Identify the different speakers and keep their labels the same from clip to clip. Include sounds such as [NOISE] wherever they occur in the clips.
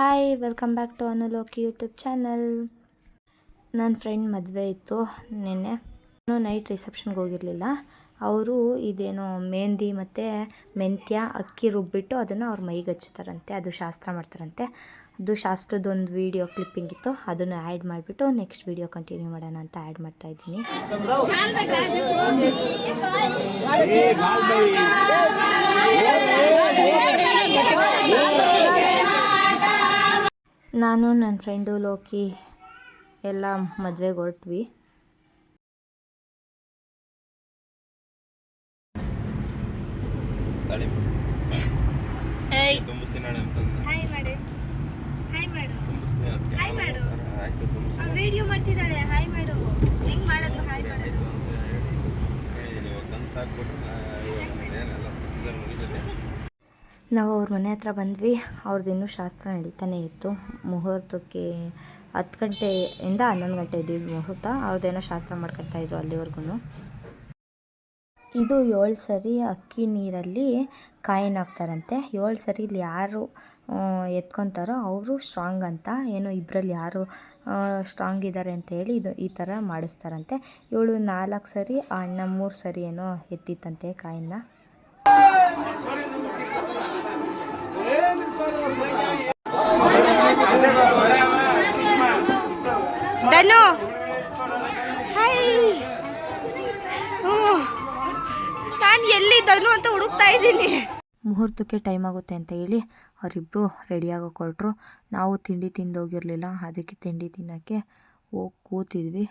Speaker 1: Hi welcome back to Anuloki YouTube channel ನನ್ನ friend ಮದುವೆ ಇತ್ತು ನಿನ್ನೆ ನಾನು ನೈಟ್ ರಿಸೆಪ್ಷನ್ಗೆ ಹೋಗಿರಲಿಲ್ಲ ಅವರು ಇದೇನೋ ಮೆಹಂದಿ ಮತ್ತು ಮೆಂತ್ಯ ಅಕ್ಕಿ ರುಬ್ಬಿಟ್ಟು ಅದನ್ನು ಅವ್ರ ಮೈಗೆ ಹಚ್ತಾರಂತೆ ಅದು ಶಾಸ್ತ್ರ ಮಾಡ್ತಾರಂತೆ ಅದು ಶಾಸ್ತ್ರದೊಂದು ವೀಡಿಯೋ ಕ್ಲಿಪ್ಪಿಂಗ್ ಇತ್ತು ಅದನ್ನು ಆ್ಯಡ್ ಮಾಡಿಬಿಟ್ಟು ನೆಕ್ಸ್ಟ್ ವೀಡಿಯೋ ಕಂಟಿನ್ಯೂ ಮಾಡೋಣ ಅಂತ ಆ್ಯಡ್ ಮಾಡ್ತಾ ಇದ್ದೀನಿ ನಾನು ನನ್ನ ಫ್ರೆಂಡು ಲೋಕಿ ಎಲ್ಲ ಮದುವೆಗೆ ಹೊರಟ್ವಿ.
Speaker 2: ಹಾಯ್
Speaker 1: ನಾವು ಅವ್ರ ಮನೆ ಹತ್ರ ಬಂದ್ವಿ. ಅವ್ರದ್ದು ಇನ್ನೂ ಶಾಸ್ತ್ರ ನಡೀತಾನೆ ಇತ್ತು. ಮುಹೂರ್ತಕ್ಕೆ ಹತ್ತು ಗಂಟೆಯಿಂದ ಹನ್ನೊಂದು ಗಂಟೆ ಇದ್ದಿದ್ದು ಮುಹೂರ್ತ. ಅವ್ರದ್ದೇನೋ ಶಾಸ್ತ್ರ ಮಾಡ್ಕೊತಾ ಇದ್ರು ಅಲ್ಲಿವರೆಗೂ ಇದು ಏಳು ಸರಿ ಅಕ್ಕಿ ನೀರಲ್ಲಿ ಕಾಯಿನ ಹಾಕ್ತಾರಂತೆ. ಏಳು ಸರಿ ಇಲ್ಲಿ ಯಾರು ಎತ್ಕೊತಾರೋ ಅವರು ಸ್ಟ್ರಾಂಗ್ ಅಂತ. ಏನೋ ಇಬ್ಬರಲ್ಲಿ ಯಾರು ಸ್ಟ್ರಾಂಗ್ ಇದ್ದಾರೆ ಅಂತ ಹೇಳಿ ಇದು ಈ ಥರ ಮಾಡಿಸ್ತಾರಂತೆ. ಏಳು ನಾಲ್ಕು ಸರಿ, ಅಣ್ಣ ಮೂರು ಸರಿ ಏನೋ ಎತ್ತಿತ್ತಂತೆ ಕಾಯಿನ ಧನು ನಾನು ಎಲ್ಲಿ ಅಂತ ಹುಡುಕ್ತಾ ಇದ್ದೀನಿ. ಮುಹೂರ್ತಕ್ಕೆ ಟೈಮ್ ಆಗುತ್ತೆ ಅಂತ ಹೇಳಿ ಅವರಿಬ್ಬರು ರೆಡಿಯಾಗೋಕೆ ಹೊರಟ್ರು ನಾವು ತಿಂಡಿ ತಿಂದೋಗಿರಲಿಲ್ಲ, ಅದಕ್ಕೆ ತಿಂಡಿ ತಿನ್ನೋಕ್ಕೆ ಹೋಗಿ ಕೂತಿದ್ವಿ.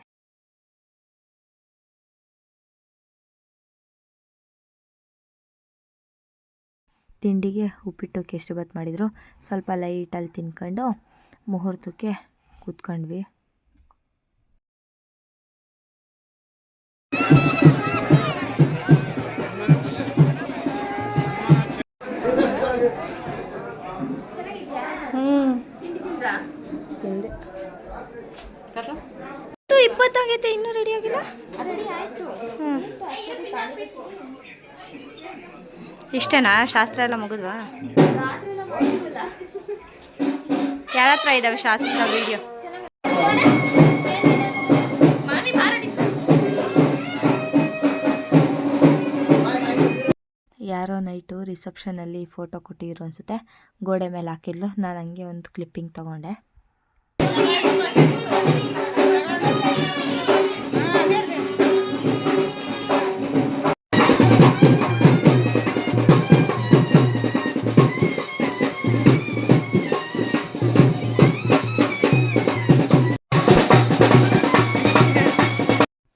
Speaker 1: ತಿಂಡಿಗೆ ಉಪ್ಪಿಟ್ಟು ಕೇಸರಿಬಾತ್ ಮಾಡಿದರು? ಸ್ವಲ್ಪ ಲೈಟಲ್ಲಿ ತಿನ್ಕೊಂಡು ಮುಹೂರ್ತಕ್ಕೆ ಕೂತ್ಕೊಂಡ್ವಿ. ಇಪ್ಪತ್ತಾಗೈತೆ, ಇನ್ನೂ ರೆಡಿ ಆಗಿಲ್ಲ? ಇಷ್ಟೇನಾ? ಶಾಸ್ತ್ರ ಎಲ್ಲ ಮುಗಿದ್ವಾ? ಯಾರ ಹತ್ರ ಇದ್ದಾವೆ ಶಾಸ್ತ್ರ ವಿಡಿಯೋ ಯಾರೋ ನೈಟು ರಿಸೆಪ್ಷನಲ್ಲಿ ಫೋಟೋ ಕೊಟ್ಟಿದ್ರು ಅನಿಸುತ್ತೆ. ಗೋಡೆ ಮೇಲೆ ಹಾಕಿದ್ಲು. ನಾನು ಹಂಗೆ ಒಂದು ಕ್ಲಿಪ್ಪಿಂಗ್ ತೊಗೊಂಡೆ.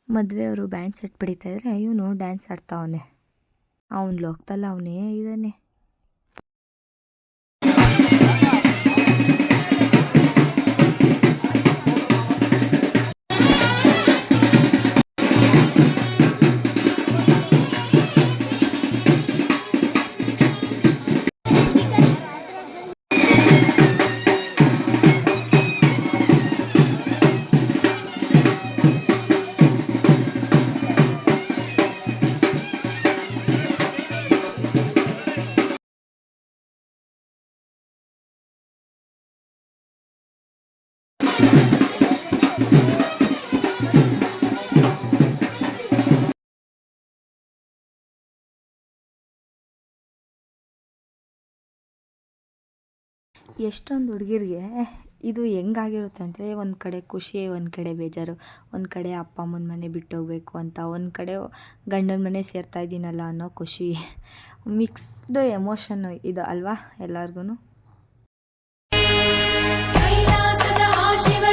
Speaker 1: ಮದುವೆಯವರು ಬ್ಯಾಂಡ್ ಸೆಟ್ ಬಿಡಿತಾ ಇದ್ರೆ ಇವನು ಡ್ಯಾನ್ಸ್ ಆಡ್ತಾವನೆ ಅವನು. ಲೋಕ್ತಲ್ಲ ಅವನೇ ಇದ್ದಾನೆ ಎಷ್ಟೊಂದು ಹುಡುಗಿರಿಗೆ ಇದು ಹೆಂಗಾಗಿರುತ್ತೆ ಅಂದರೆ ಒಂದು ಕಡೆ ಖುಷಿ, ಒಂದು ಕಡೆ ಬೇಜಾರು, ಒಂದು ಕಡೆ ಅಪ್ಪ ಅಮ್ಮನ ಮನೆ ಬಿಟ್ಟು ಹೋಗಬೇಕು ಅಂತ ಒಂದು ಕಡೆ ಗಂಡನ ಮನೆ ಸೇರ್ತಾ ಇದ್ದೀನಲ್ಲ ಅನ್ನೋ ಖುಷಿ. ಮಿಕ್ಸ್ಡ್ ಎಮೋಷನ್ ಇದು ಅಲ್ವಾ ಎಲ್ಲರಿಗೂ
Speaker 3: शिव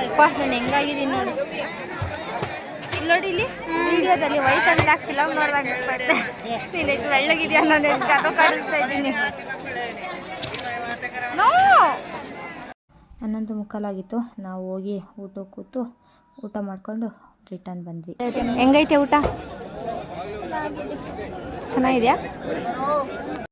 Speaker 3: ಯಪ್ಪ ನಾನು ಹೆಂಗಾಗಿದ್ದೀನಿ ನೋಡಿ. ಇಲ್ಲಿ ನೋಡಿ ಇಲ್ಲಿ ವಿಡಿಯೋದಲ್ಲಿ ವೈಟ್ ಆ್ಯಂಡ್ ಯಾಕೆ ಫಿಲಮ್ ನೋಡಿದಾಗ ನೀನು ಎಷ್ಟು ಬೆಳ್ಳಗಿದೆಯಾ ನಾನು ಎಷ್ಟು ಕಥೆ [LAUGHS] ಕಾಣಿಸ್ತಾ ಇದ್ದೀನಿ. ಹನ್ನೊಂದು ಮುಕ್ಕಾಲಾಗಿತ್ತು. ನಾವು ಹೋಗಿ ಊಟ ಕೂತು ಊಟ ಮಾಡಿಕೊಂಡು ರಿಟರ್ನ್ ಬಂದ್ವಿ. ಹೆಂಗೈತೆ ಊಟ? ಚೆನ್ನಾಗಿದೆಯಾ?